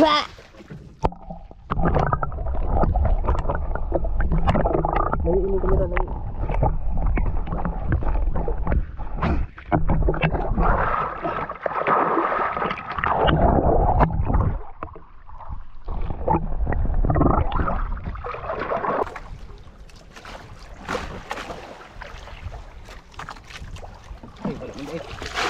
crap. Lấy đi, camera lấy. Hey, what am I doing?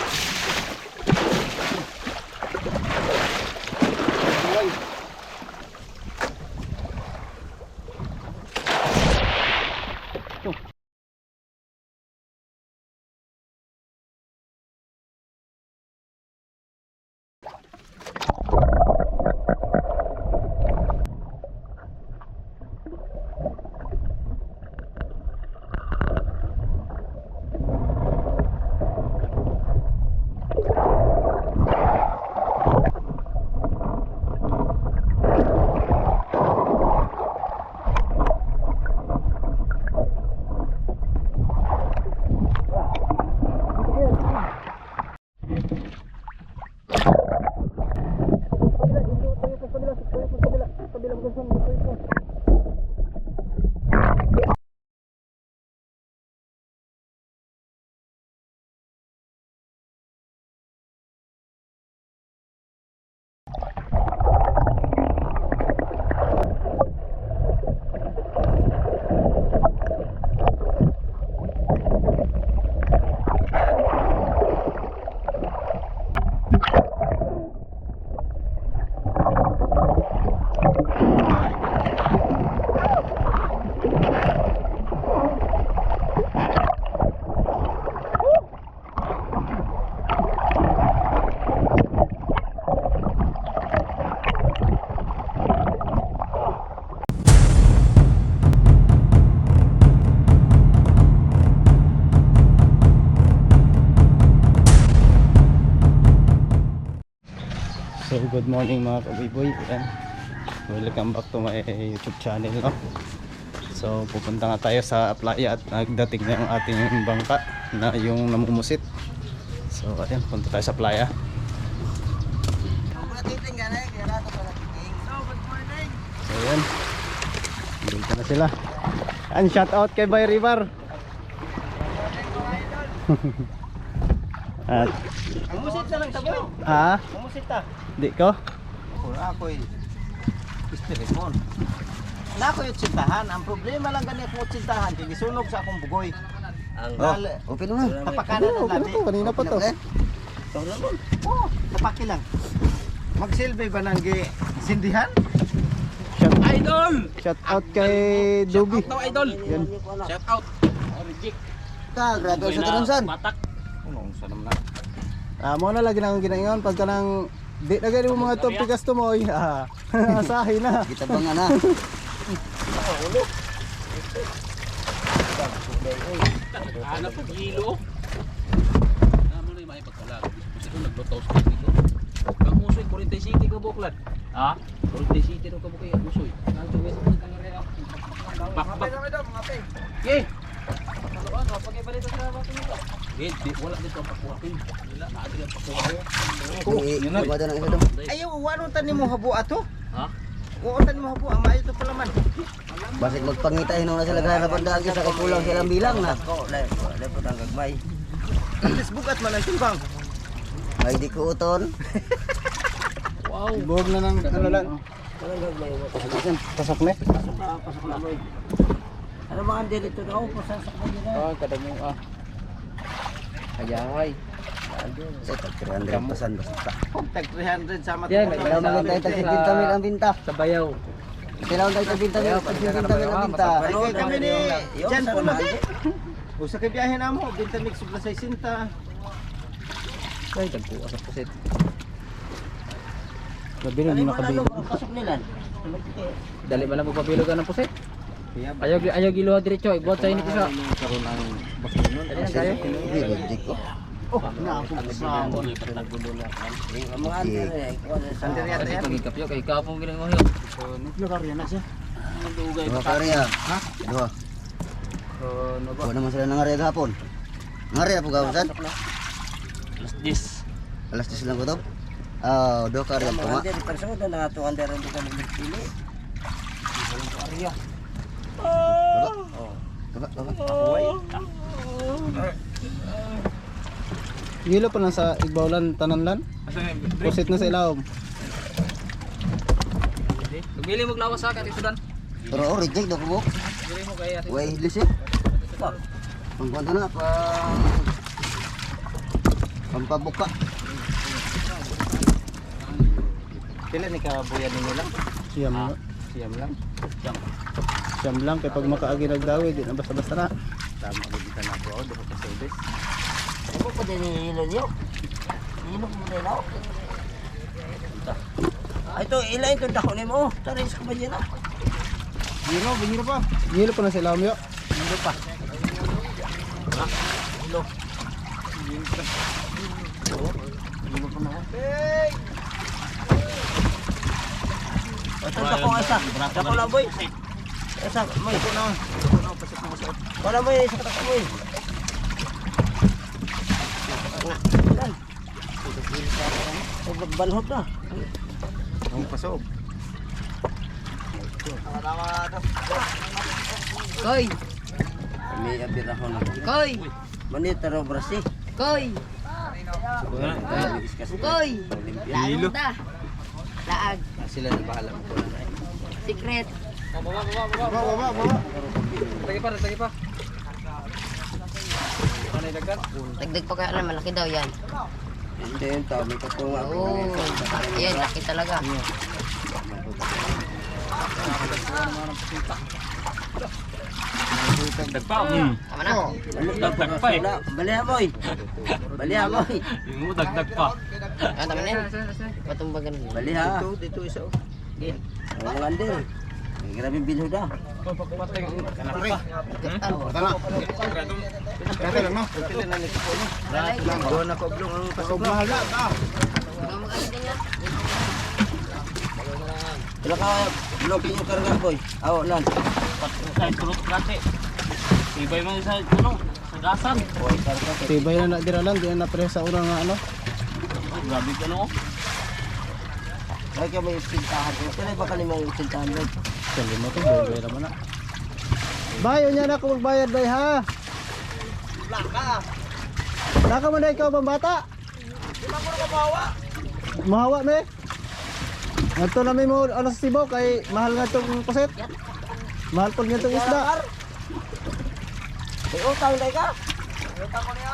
Good morning mga kabiboy Ayan. Welcome back to my YouTube channel no? So pupunta nga tayo sa playa at nagdating na yung ating bangka na yung namumusit So ayan punta tayo sa playa So ayan Dito na sila And shout out kay Bay River At Umusit na lang taboy. ah, Umusit ta. Di ko Wala ako eh. Istirimon. Na ako yung tsintahan. Ang problema lang ganit mo tsintahan. Kaya sunog sa akong bugoy. Ang Oh, dali. Open mo na. Tapakanan Oo, ng labi. ganito, kanina pa to. Oo, tapaki lang. Magsilbi ba gi sindihan? Shout, Idol! shout out kay Dubi Out idol! Yan. Shout out! Reject! Ta, grabe sa Taransan. Batak! Unong sa naman. Ah, mo na lagi nang ginaingon pagka nang di na gani mo mga top tigas to mo oy. Ah, asahi na. Kita ba nga na? Ano po, hilo? Ano mo na yung makipagkalag? Gusto ko naglutaw sa dito. Ang musoy, 40 city ka buklat. Ha? 40 city ro ka bukay ang musoy. Ang tuwis mo kang area. Bak bak. Ye. Kaluan, wapag iba dito sa bato nito. Eh, di wala dito ang pakuhakin. Wala, naadi ang na. Ng isa to. Ayaw, wano tanim mo habo ato? Ha? Oo, tanim mo habo. Ang maayo to pala man. Basig magpangitahin nung nasa lagahan na pandagi sa kakulang silang bilang na. Ko, le, le po tang gagmay. At least bugat man ang timbang. May di ko uton. Wow. Buhog na ng ano lang. Pasok na. Ano mga dito daw po sa sakyan nila? Ah, kada mo ah. Ayahay. Sa tag 300 pasan basta. Tag 300 sama Yan, to. may Kailangan lang tayo tag 50 mil ang binta. Sa bayaw. Kailangan tayo tag 50 mil, tag 50 mil ang binta. Ay, kay kami ni Jan po lagi. Usa kay biyahe na mo, binta mix subla sa isinta. Ay, tagpuwa sa pusit. Labi na nakabilo. pasok nila. Dali ba lang po papilo ka ng pusit? Ayaw, ayaw giluha diretso, ibuhat sa init isa. karon ang bakunon. Na kayo. Hindi, logic ko. Oh, na ako sa mga andere. Andere Kasi ate yan. pagikapyo, kay kapong ginagawa yun. Naglakarya na siya. Dua karya. Dua. Buwan naman sila nangarya gahapon. Nangarya po gahapon san? Alas 10. Alas 10 lang ko to. Oh, do ka rin po nga. Hindi, persona na ito ang dero ka ng pili. Baba, Gilo pa lang sa Igbawlan Tananlan. Pusit na sa ilawom. Bili mo glawas sa akin ito dan. Pero oh, reject ko. Bili mo kaya Way lisik. Pangkuan na pa. Pampabuka. Pila ni kabuyan ninyo lang? Siyam lang. Siyam lang. Siyam lang kay pag makaagi nagdawi di na basta-basta na. Tama ko dito na ako. Dito ka service. Ako pa din ilo niyo. Ilo mo din ako. Ay, ito, ilan ito dako ni mo. Tari sa kabanyan na. Gilo, bihiro pa. Gilo pa na sa ilawom yo. Hindi pa. Ha? Ilo. Ito dako nga isa. Dako lang boy. Isa, moy. Dako na. Dako na, pasok mo sa. Wala mo isa ka dako boy. Yan. Oh, balhot na. Ang pasok. Koy, May abir ako na. koy, Manita raw brasi. koy, koy. Laag mo ta. Laag. Sila na bahala mo ko na. Secret. Baba, baba, baba. Lagi pa, lagi pa. Dagdag pa kaya na malaki daw yan. Hindi yun tao, may katunga ko. Oh, ayan, laki talaga. Dagpa. Hmm. Tama na. Dagdag pa eh. Baliha boy. Baliha boy. Yung mo dagdag pa. Ah, tama na yan. Patumbagan. Baliha. Dito, dito isa. oh. Ang lander. Ay, Grabe bilho da. Patay ang Kana pre. Ah, Bata na. Kaya lang no. Lahat lang. Doon na koblong ang pasok na. Mahal na. ta. Wala ka blocking yung karga boy. Aw, lan. Kahit tulot kasi. Ibay mo sa ano, sa gasan. Oy, karga ko. Tibay na na dira lang, di na pre sa urang nga ano. Grabe ka no. Ay, kaya may isintahan. Kaya ba kalimang isintahan boy? Kali mo to, bebe naman na. Bayo niya na ako magbayad bay ha. Laka. Naka mo na ikaw bang bata? Di ba ko mabawa? Mahawa me. Ngadto na mo ano sa Cebu kay mahal nga tong kuset. Mahal pag nga tong isda. May utang dai ka? Utang ko niya.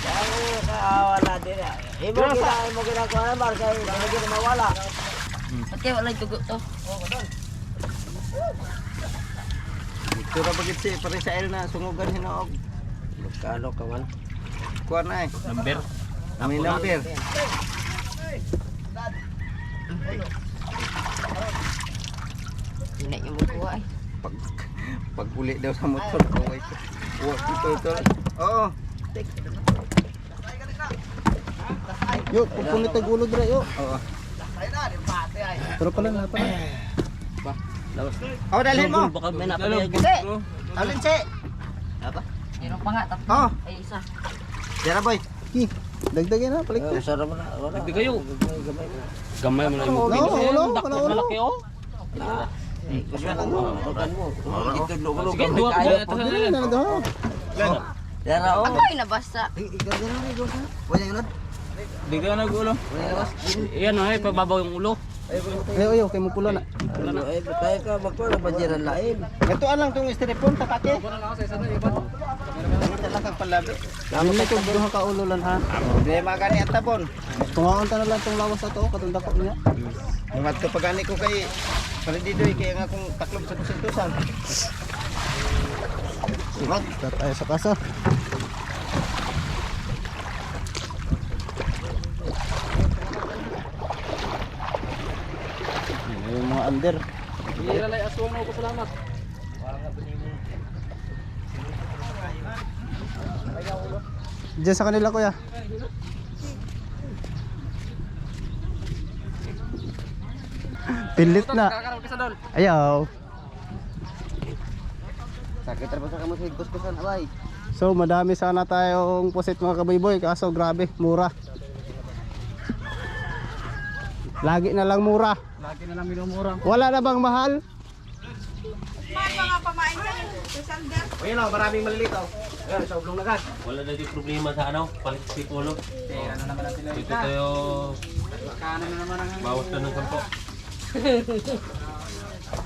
Kaya kaawa na din. Imo gina imo ginagawa na mar kay hindi na mawala. Ba't kaya wala yung tugo to? Ito ra bagit si pare sa el na sungugan hinaog. Kano ka man? Kuha na eh. Number. May number. Hindi na yung magkuha eh. Pag pag uli daw sa motor ko wait. Oh, ito ito. Oo. Yo, pupunit ang ulo dira yo. Oo. Pero pala na pala. Oh, dalhin mo. Baka May napaliyag. bro. Dalhin si. Apa? Meron pa nga, tatlo. Oh, Ay, isa. dira boy. Ki, dagdagan na balik. Oh, sarap na. Wala. Hindi kayo. Gamay mo na yung No, mobile. ulo, Dakot wala, ulo. malaki oh. Mo. Mo. Na na. Dira oh. Ako ay nabasa. Ikaw din na doon sa. Wala yun. Di ka nag-ulo. Yan oh, eh, pababaw yung ulo. Ay oyo kay mo pula na. Ay, patay ka magkuha ba jiran lain. Ito lang tong styrofoam takake. Ito lang kang palabi. Dili ko duha ka ulo lan ha. Problema gani at tabon. Tungaon ta na lang tong lawas ato katong dako niya. Yung ato pagani ko kay Palididoy kaya nga kung taklob sa kusintusan. Simat, tayo sa kasa. Mga under. Ilalay aswang na ako salamat. Diyan sa kanila kuya. Pilit na. Ayaw. Sakit ra pa sa kamo sa higkus-kusan abay. So madami sana tayong pusit mga kabayboy kaso grabe, mura. Lagi na lang mura. Lagi na lang minumura. Wala na bang mahal? O yun o, maraming malilito. Ayan, sa ublong na Wala na di problema sa ano, palit si Polo. Pera na naman natin Dito tayo Kanan na naman ang bawas na ng sampo.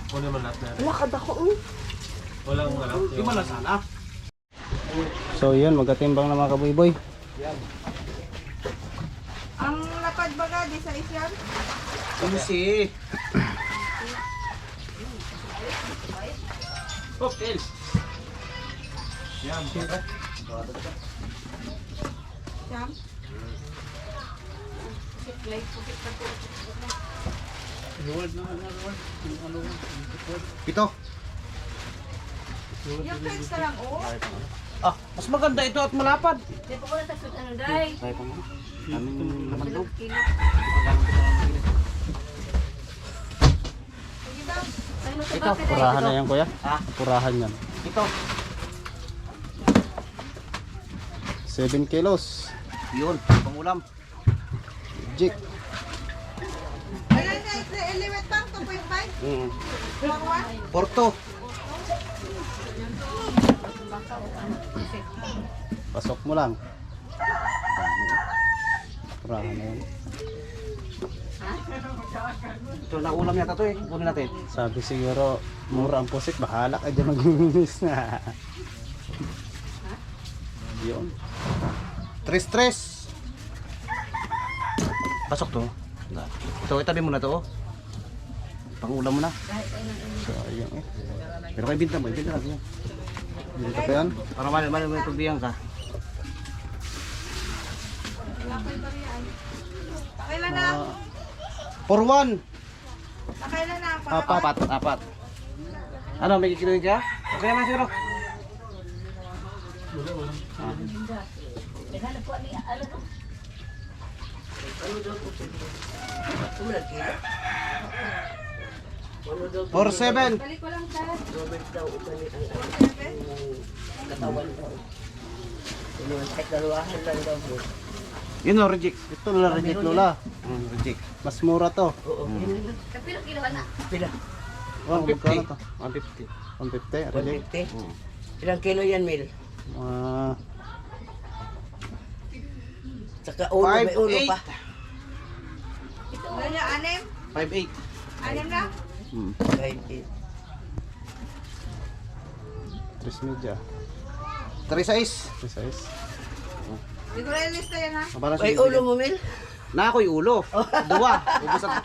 Kunin mo lahat na. Lakad ako. Walang ano. Di man na sana. So yun, magkatimbang na mga kaboy-boy. Ang lapad baga, di sa isyan. Ano si? Oh, tails. Siyam. Reward na ano, reward. Ano, Pito. Yung fence na lang, oh. Ah, mas maganda ito at malapad. Di pa ko na tasod ano, day. Aming laman loob. Kilo. Sige daw. Mo Ito. Purahan na yan kuya. Ha? Purahan yan. Ito. 7 kilos. Yun, pangulam. Jig. Ilan na, eliwet pang 2.5? Mm. Marwa? Porto. Pasok mo lang. Purahan na yan. Ito na ulam yata to eh. Kunin natin. Sabi siguro, mura ang pusit. Bahala ka dyan mag-minis na. Yun. Tres tres. Pasok to. Ito, itabi mo na to. oh. Pangulam mo na. So, ayun eh. Pero kay binta mo, ibinta natin yan. Hindi ka yan? Para mali, mali, may tubiyang ka. Kailan na? Ah, for one. Ah, kailan na? Apat, apat, apat. Ano, may kikiluin ka? Okay naman siguro. Ah. Ano daw po? Tulad 47. Balik ko lang, Dad. Robert daw, ukali ang katawan daw. Tek dalawahan lang daw po. Yun o, reject. Ito ah, lola, reject lola. Mm, reject. Mas mura to. Oo. Mm. Kapila kilo na? Pila. Oh, magkano to? 150. 150, reject. 150. Mm. Ilang kilo yan, Mil? Ah. Uh, Saka ulo, may ulo pa. Ito, ano, anim? 5'8. Anim na? Hmm. Five, eight. 3 media. 3-6. Precise. Hindi ko na lista yan ha. Para May ulo mo, Mil? Na ako'y ulo. Ubus ang...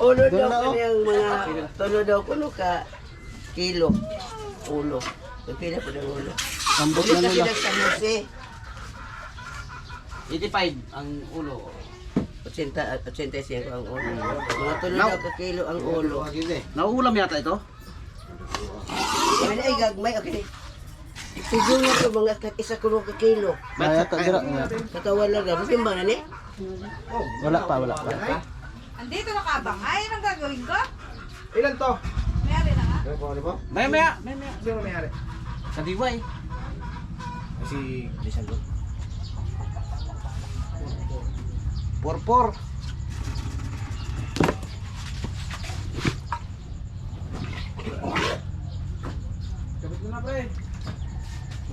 Ulo Doon daw ko oh. yung mga, tulo daw kuno ka kilo. Ulo. Pila po ng ulo. Ambot Ulo na kasi nila. nagsamusi. 85 ang ulo. 80 at 85 ang ulo. Mga tulo Now- ka kilo ang ulo. Nauulam yata ito? Ay, ay, gagmay, okay. Siguro na ito mga ka- isa kuno ka kilo. Kaya ta dira. Katawan lang daw. Masimbang na ni? Wala pa, wala pa. Andito na kabang. Ay, anong gagawin ko? Ilan to? Mayari na nga. Maya maya. Maya maya. Sino mayari? Sa Diway. Si... Por-por. Kapit mo na pre.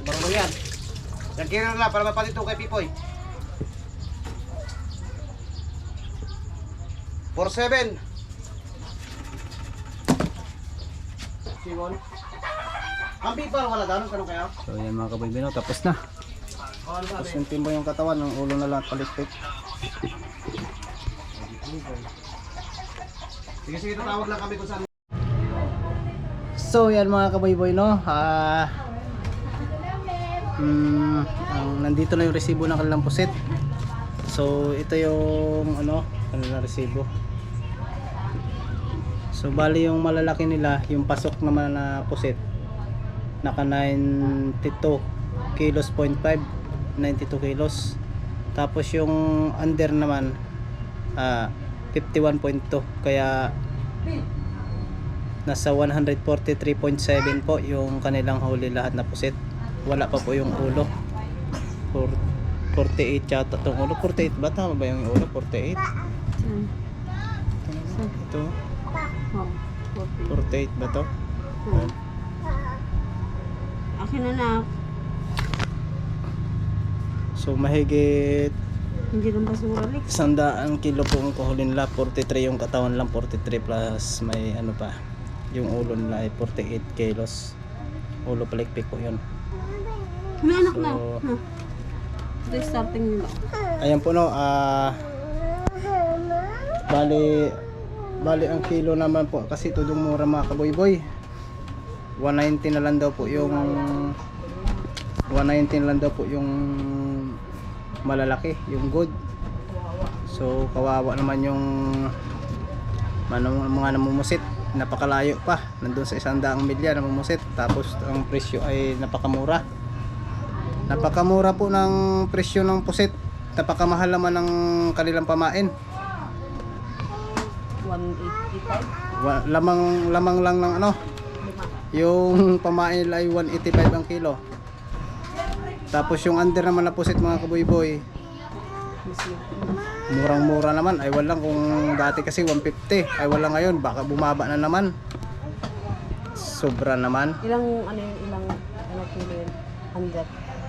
Barang mo yan. Yan kira na lang para mapalit ito kay Pipoy. 4-7. Simon. Ang pipa wala daw nung kanong kayo? So yan mga kabaybino, tapos na. Tapos yung timbo yung katawan, ng ulo na lang palikpik. Sige sige tatawag lang kami kung saan. So yan mga kabayboy no. Ah mm, ang nandito na yung resibo ng kanilang pusit. So ito yung ano, kanilang resibo. So bali yung malalaki nila, yung pasok naman na pusit naka 92 kilos 0.5 92 kilos tapos yung under naman ah 51.2 kaya nasa 143.7 po yung kanilang huli lahat na pusit. Wala pa po yung ulo. Four- 48 yata itong ulo. 48 ba? Tama ba yung ulo? 48 Ito, Oh, 40. 48 ba to? Akin na na. So mahigit Hindi lang basura, Lex. isang daang kilo po ang kuhulin nila 43 yung katawan lang 43 plus may ano pa yung ulo nila ay 48 kilos ulo palikpik po yun May anak na. So- Huh. Ito yung starting nila. ayan po no ah bali bali ang kilo naman po kasi tudong mura mga kaboyboy 190 na lang daw po yung 119 lang daw po yung malalaki yung good. So kawawa naman yung mga, mga namumusit. Napakalayo pa. Nandun sa isang daang milya namumusit. Tapos ang presyo ay napakamura. Napakamura po ng presyo ng pusit. Napakamahal naman ng kanilang pamain. 185. Wa- lamang lamang lang ng ano. Yung pamain ay 185 ang kilo tapos yung under naman na pusit mga kaboy-boy. Murang mura naman. Ay wala kung dati kasi 150 ay wala ngayon. Baka bumaba na naman. Sobra naman. Ilang, ano yung ilang, ano kilo yun? Under.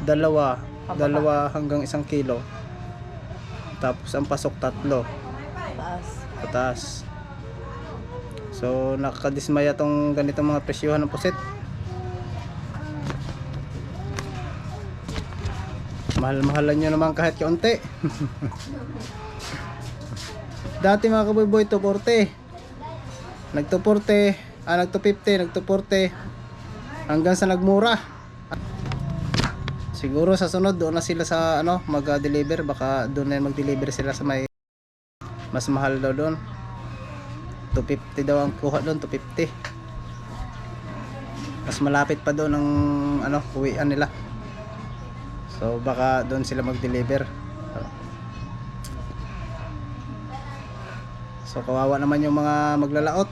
dalawa. Dalawa hanggang isang kilo. Tapos ang pasok tatlo. Taas. pataas. So nakakadismaya tong ganitong mga presyohan ng pusit mahal-mahalan nyo naman kahit kaunti. Dati mga kaboyboy 240 nag 240 ah nag 250 nag 240 hanggang sa nagmura. Siguro sa sunod doon na sila sa ano mag-deliver. Baka doon na mag-deliver sila sa may mas mahal daw doon. 250 daw ang kuha doon 250 mas malapit pa doon ang ano uwian nila so baka doon sila mag deliver so kawawa naman yung mga maglalaot.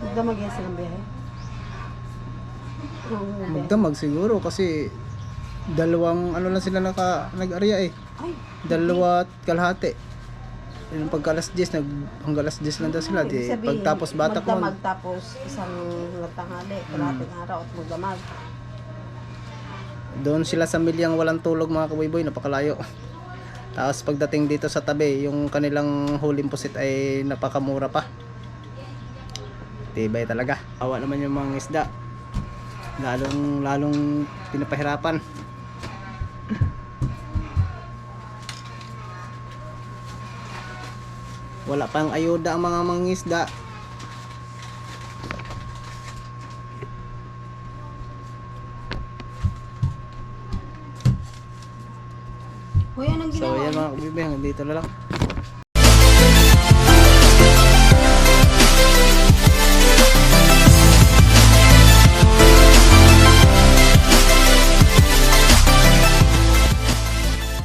Magdamag yan silang biyahe. Magdamag siguro kasi dalawang ano lang sila naka nag-area eh. Dalawa at kalahati. Yung pagka alas 10 nag hanggang alas 10 lang daw sila. Di pagtapos batak mo magdamag tapos isang tanghali, kalahating araw at magdamag. Doon sila sa milyang walang tulog mga kaboyboy, napakalayo. Tapos pagdating dito sa tabi, yung kanilang huling pusit ay napakamura pa. Tibay talaga. Awa naman yung mga isda. Lalong lalong pinapahirapan. Wala pang ayuda ang mga mangisda. Hoy, anong So ginawa? yan mga kaboyboy, hanggang dito na lang.